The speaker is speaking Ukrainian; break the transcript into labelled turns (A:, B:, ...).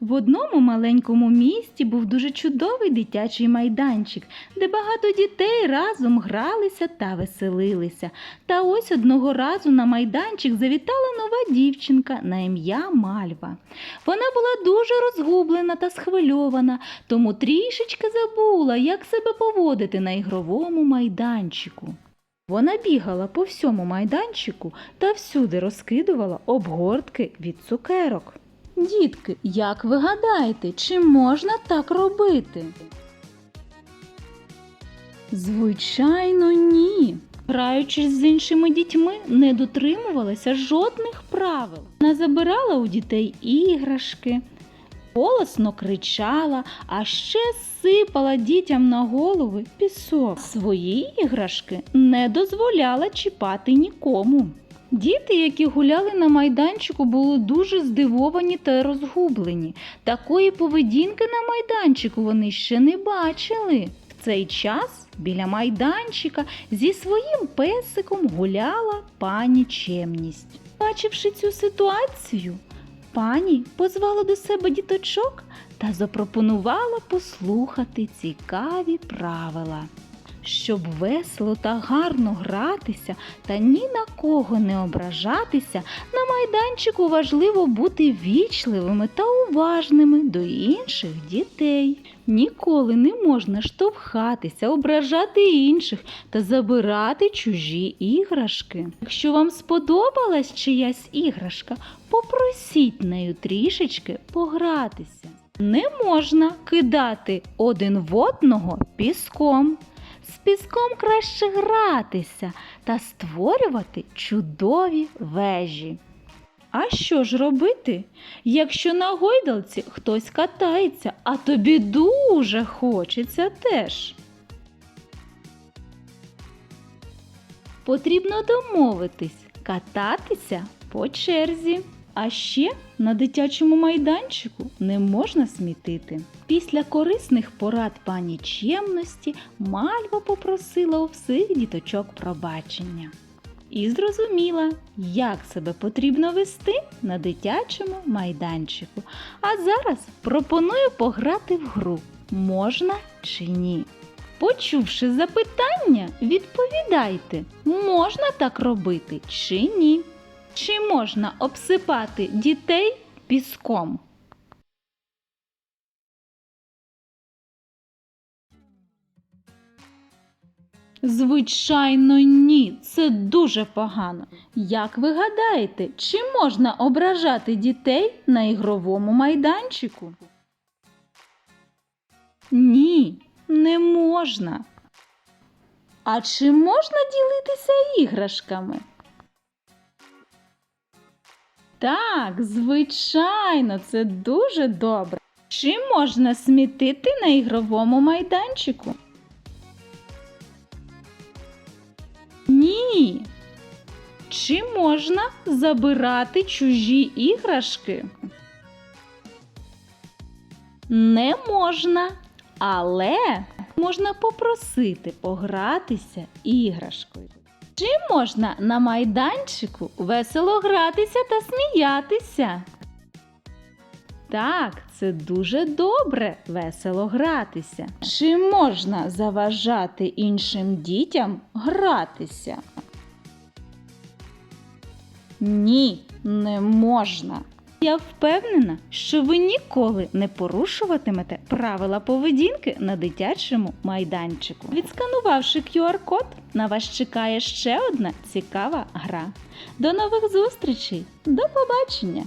A: В одному маленькому місті був дуже чудовий дитячий майданчик, де багато дітей разом гралися та веселилися. Та ось одного разу на майданчик завітала нова дівчинка на ім'я Мальва. Вона була дуже розгублена та схвильована, тому трішечки забула, як себе поводити на ігровому майданчику. Вона бігала по всьому майданчику та всюди розкидувала обгортки від цукерок. Дітки, як ви гадаєте, чи можна так робити? Звичайно, ні. Граючись з іншими дітьми, не дотримувалася жодних правил. Вона забирала у дітей іграшки, голосно кричала, а ще сипала дітям на голови пісок. Свої іграшки не дозволяла чіпати нікому. Діти, які гуляли на майданчику, були дуже здивовані та розгублені. Такої поведінки на майданчику вони ще не бачили. В цей час біля майданчика зі своїм песиком гуляла пані чемність. Бачивши цю ситуацію, пані позвала до себе діточок та запропонувала послухати цікаві правила. Щоб весело та гарно гратися та ні на кого не ображатися, на майданчику важливо бути вічливими та уважними до інших дітей. Ніколи не можна штовхатися, ображати інших та забирати чужі іграшки. Якщо вам сподобалась чиясь іграшка, попросіть нею трішечки погратися. Не можна кидати один в одного піском. З піском краще гратися та створювати чудові вежі. А що ж робити, якщо на гойдалці хтось катається, а тобі дуже хочеться теж? Потрібно домовитись кататися по черзі. А ще на дитячому майданчику не можна смітити. Після корисних порад пані чемності Мальва попросила у всіх діточок пробачення і зрозуміла, як себе потрібно вести на дитячому майданчику. А зараз пропоную пограти в гру можна чи ні. Почувши запитання, відповідайте, можна так робити чи ні. Чи можна обсипати дітей піском? Звичайно, ні, це дуже погано. Як ви гадаєте, чи можна ображати дітей на ігровому майданчику? Ні, не можна. А чи можна ділитися іграшками? Так, звичайно, це дуже добре. Чи можна смітити на ігровому майданчику? Ні. Чи можна забирати чужі іграшки? Не можна, але можна попросити погратися іграшкою. Чи можна на майданчику весело гратися та сміятися? Так, це дуже добре весело гратися. Чи можна заважати іншим дітям гратися? Ні, не можна. Я впевнена, що ви ніколи не порушуватимете правила поведінки на дитячому майданчику. Відсканувавши QR-код, на вас чекає ще одна цікава гра. До нових зустрічей! До побачення!